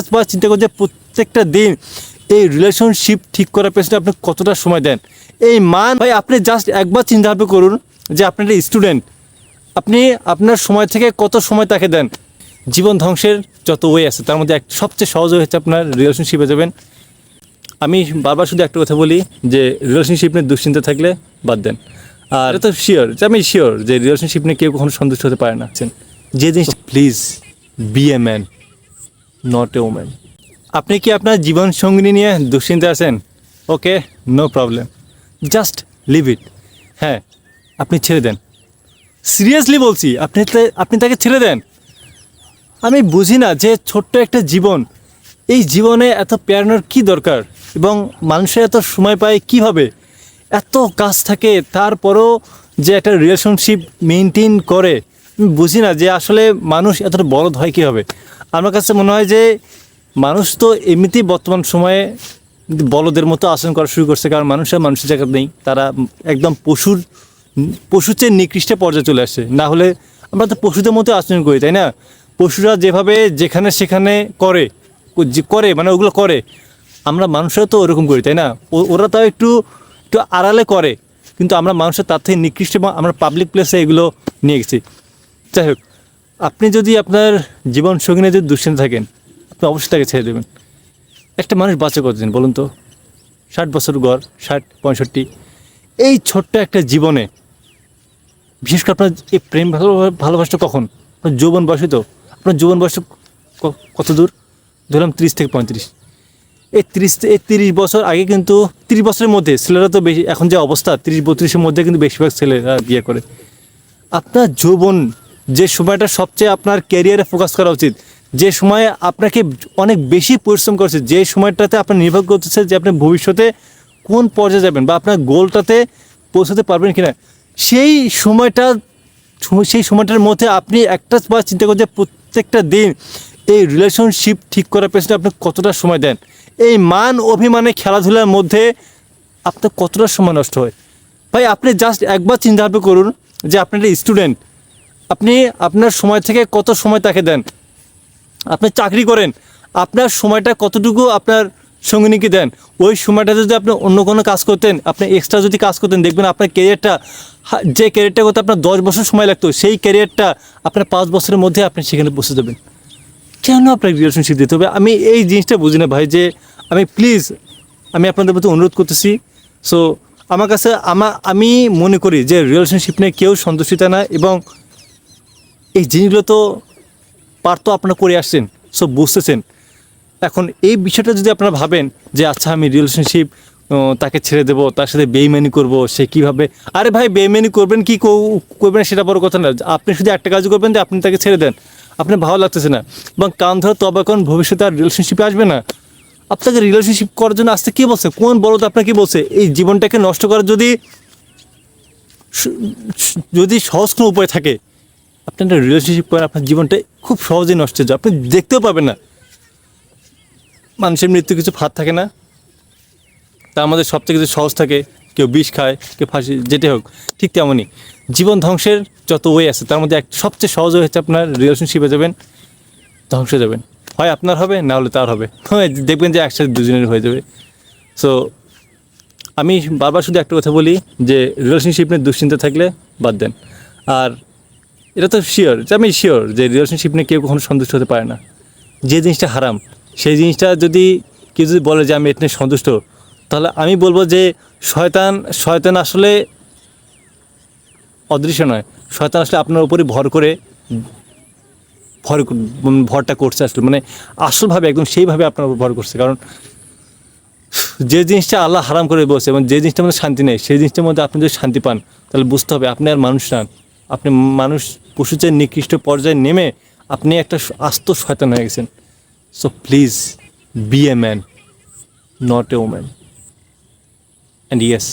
একটা বার চিন্তা করুন যে প্রত্যেকটা দিন এই রিলেশনশিপ ঠিক করার পেছনে আপনি কতটা সময় দেন। এই মান ভাই, আপনি জাস্ট একবার চিন্তা ভাবনা করুন যে আপনি একটা স্টুডেন্ট আপনি আপনার সময় থেকে কত সময় তাকে দেন। জীবন ধ্বংসের যত ওয়ে আছে, তার মধ্যে এক সবচেয়ে সহজ হচ্ছে আপনার রিলেশনশিপে যাবেন। আমি বারবার শুধু একটা কথা বলি যে রিলেশনশিপ নিয়ে দুশ্চিন্তা থাকলে বাদ দেন। আর এটা তো শিওর যে আমি শিওর যে রিলেশনশিপ নিয়ে কেউ কখনো সন্তুষ্ট হতে পারে না। যে জিনিস please be a man not a woman আপনি কি আপনার জীবন সঙ্গিনী নিয়ে দুশ্চিন্তা আছেন? Okay no problem just leave it হ্যাঁ আপনি ছেড়ে দেন। সিরিয়াসলি বলছি, আপনি আপনি তাকে ছেড়ে দেন। আমি বুঝি না যে ছোট্ট একটা জীবন, এই জীবনে এত পেরানোর কি দরকার এবং মানুষের এত সময় পায় কীভাবে? এত কাজ থাকে, তারপরও যে একটা রিলেশনশিপ মেনটেন করে। বুঝি না যে আসলে মানুষ এতটা বলদ হয় কীভাবে। আমার কাছে মনে হয় যে মানুষ তো এমনিতেই বর্তমান সময়ে বলদের মতো আচরণ করা শুরু করছে, কারণ মানুষের মানুষের জায়গা নেই। তারা একদম পশুর পশুর চেয়ে নিকৃষ্ট পর্যায়ে চলে আসছে। না হলে আমরা তো পশুদের মতো আচরণ করি, তাই না? পশুরা যেভাবে যেখানে সেখানে করে করে মানে ওগুলো করে, আমরা মানুষরা তো ওরকম করি, তাই না? ওরা তাও একটু একটু আড়ালে করে, কিন্তু আমরা মানুষের তার থেকে নিকৃষ্ট এবং আমরা পাবলিক প্লেসে এগুলো নিয়ে গেছি। যাই হোক আপনি যদি আপনার জীবন সঙ্গিনে যদি দুশ্চিন্তা থাকেন, আপনি অবশ্যই তাকে ছেড়ে দেবেন। একটা মানুষ বাঁচে কতদিন বলুন তো? ষাট বছর গড়, ষাট, পঁয়ষট্টি। এই ছোট্ট একটা জীবনে, বিশেষ করে আপনার এই প্রেম ভালো, ভালোবাসাটা কখন? আপনার যৌবন বয়সে তো আপনার যৌবন বয়স কত দূর? ধরলাম তিরিশ থেকে পঁয়ত্রিশ। এই তিরিশ এই তিরিশ বছর আগে কিন্তু, তিরিশ বছরের মধ্যে ছেলেরা তো বেশি, এখন যে অবস্থা, তিরিশ, বত্রিশের মধ্যে কিন্তু বেশিরভাগ ছেলেরা বিয়ে করে। আপনার যৌবন যে সময়টা সবচেয়ে আপনার ক্যারিয়ারে ফোকাস করা উচিত, যে সময়ে আপনাকে অনেক বেশি পরিশ্রম করছে যে সময়টাতে আপনার নির্ভর করতেছে যে আপনি ভবিষ্যতে কোন পর্যায়ে যাবেন বা আপনার গোলটাতে পৌঁছাতে পারবেন কিনা। সেই সময়টা, সময়- সেই সময়টার মধ্যে আপনি একটা বার চিন্তা করুন যে প্রত্যেকটা দিন এই রিলেশনশিপ ঠিক করার পেছনে আপনি কতটা সময় দেন। এই মান অভিমানে খেলাধুলার মধ্যে আপনার কতটা সময় নষ্ট হয়। ভাই, আপনি জাস্ট একবার চিন্তা ভাবনা করুন যে আপনি একটা স্টুডেন্ট আপনি আপনার সময় থেকে কত সময় তাকে দেন? আপনি চাকরি করেন, আপনার সময়টা কতটুকু আপনার সঙ্গিনীকে দেন? ওই সময়টা যদি আপনি অন্য কোনো কাজ করতেন, আপনি এক্সট্রা যদি কাজ করতেন, দেখবেন আপনার ক্যারিয়ারটা যে ক্যারিয়ারটা করতে আপনার দশ বছর সময় লাগতো, সেই ক্যারিয়ারটা আপনার পাঁচ বছরের মধ্যে আপনি সেখানে বসে দেবেন কেন আপনার রিলেশনশিপ দিতে হবে? আমি এই জিনিসটা বুঝি না ভাই, যে আমি প্লিজ আমি আপনাদের প্রতি অনুরোধ করতেছি। সো আমার কাছে, আমা, আমি মনে করি যে রিলেশনশিপ নিয়ে কেউ সন্তুষ্টিত না এবং এই জিনিসগুলো তো পার তো আপনারা করে আসছেন, সব বুঝতেছেন। এখন এই বিষয়টা যদি আপনারা ভাবেন যে আচ্ছা আমি রিলেশনশিপ তাকে ছেড়ে দেবো, তার সাথে বেইমানি করব, সে কীভাবে? আরে ভাই, বেইমানি করবেন কি কো- করবেন সেটা বড় কথা না। আপনি শুধু একটা কাজ করবেন যে, আপনি তাকে ছেড়ে দেন। আপনার ভালো লাগতেছে না। এবং কান ধরে তবে এখন ভবিষ্যতে আর রিলেশনশিপে আসবে না। আপনাকে রিলেশনশিপ করার জন্য আসতে কী বলছে? কোন বড় তো আপনাকে বলছে? এই জীবনটাকে নষ্ট করার যদি যদি সহজ কোনো উপায় থাকে আপনি একটা রিলেশনশিপ করেন, আপনার জীবনটা খুব সহজেই নষ্ট হয়ে যায়। আপনি দেখতেও পাবেন না। মানুষের মৃত্যু কিছু ফাঁদ থাকে না। তা আমাদের সবথেকে কিছু সহজ থাকে, কেউ বিষ খায়, কেউ ফাঁসি, যেটাই হোক, ঠিক তেমনই। জীবন ধ্বংসের যত ওয়ে আছে, তার মধ্যে এক সবচেয়ে সহজ হচ্ছে আপনার রিলেশনশিপে যাবেন, ধ্বংস যাবেন। হয় আপনার হবে, না হলে তার হবে। হয়, দেখবেন যে একসাথে দুজনের হয়ে যাবে। সো আমি বারবার শুধু একটা কথা বলি, যে রিলেশনশিপ নিয়ে দুশ্চিন্তা থাকলে বাদ দেন। আর এটা তো শিওর যে আমি শিওর যে রিলেশনশিপ নিয়ে কেউ কখনো সন্তুষ্ট হতে পারে না। যে জিনিসটা হারাম, সেই জিনিসটা যদি কেউ যদি বলে যে আমি এটা নিয়ে সন্তুষ্ট, তাহলে আমি বলব যে শয়তান শয়তান আসলে অদৃশ্য নয়। শয়তান আসলে আপনার উপরই ভর করে, ভর ভরটা করছে আসলে। মানে আসলভাবে একদম সেইভাবে আপনার উপর ভর করছে। কারণ যে জিনিসটা আল্লাহ হারাম করে বসে এবং যে জিনিসটার মধ্যে শান্তি নেই, সেই জিনিসটার মধ্যে আপনি যদি শান্তি পান, তাহলে বুঝতে হবে আপনি আর মানুষ না। আপনি মানুষ পশুচের নিকৃষ্ট পর্যায়ে নেমে আপনি একটা আস্ত শয়তান হয়ে গেছেন। So please be a man not a woman and yes